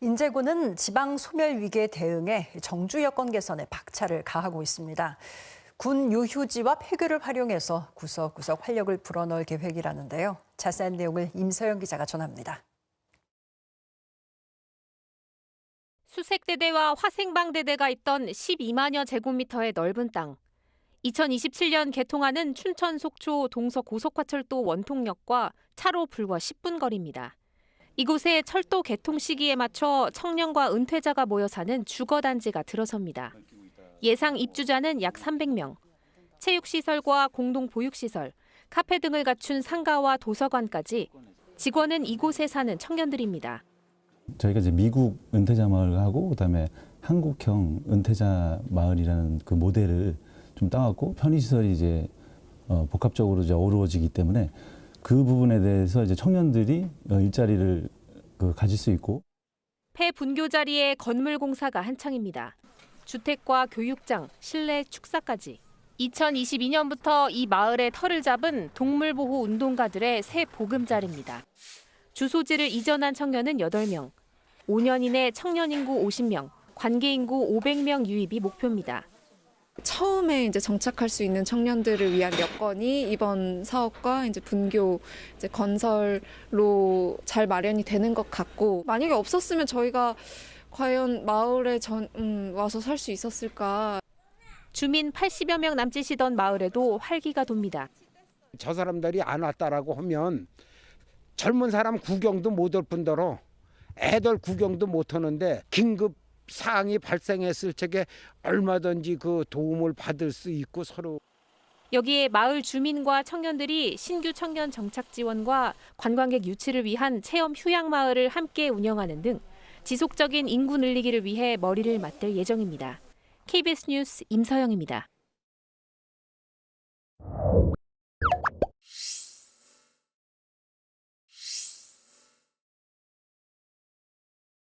인제군은 지방 소멸 위기에 대응해 정주 여건 개선에 박차를 가하고 있습니다. 군 유휴지와 폐교를 활용해서 구석구석 활력을 불어넣을 계획이라는데요. 자세한 내용을 임서영 기자가 전합니다. 수색대대와 화생방대대가 있던 12만여 제곱미터의 넓은 땅. 2027년 개통하는 춘천 속초 동서 고속화철도 원통역과 차로 불과 10분 거리입니다. 이곳에 철도 개통 시기에 맞춰 청년과 은퇴자가 모여 사는 주거단지가 들어섭니다. 예상 입주자는 약 300명. 체육시설과 공동보육시설, 카페 등을 갖춘 상가와 도서관까지 직원은 이곳에 사는 청년들입니다. 저희가 이제 미국 은퇴자 마을하고 그다음에 한국형 은퇴자 마을이라는 그 모델을 좀 따갖고 편의 시설이 이제 어, 복합적으로 이제 어우러지기 때문에 그 부분에 대해서 이제 청년들이 어, 일자리를 그 가질 수 있고 폐 분교 자리에 건물 공사가 한창입니다. 주택과 교육장, 실내 축사까지. 2022년부터 이 마을의 털을 잡은 동물보호 운동가들의 새 보금자리입니다. 주소지를 이전한 청년은 8명, 5년 이내 청년 인구 50명, 관계 인구 500명 유입이 목표입니다. 처음에 이제 정착할 수 있는 청년들을 위한 여건이 이번 사업과 이제 분교 이제 건설로 잘 마련이 되는 것 같고 만약에 없었으면 저희가 과연 마을에 전, 음, 와서 살 수 있었을까 주민 80여 명 남짓이던 마을에도 활기가 돕니다. 저 사람들이 안 왔다라고 하면 젊은 사람 구경도 못 올 뿐더러 애들 구경도 못 하는데 긴급 사항이 발생했을 적에 얼마든지 그 도움을 받을 수 있고 서로 여기에 마을 주민과 청년들이 신규 청년 정착 지원과 관광객 유치를 위한 체험 휴양 마을을 함께 운영하는 등 지속적인 인구 늘리기를 위해 머리를 맞댈 예정입니다. KBS 뉴스 임서영입니다.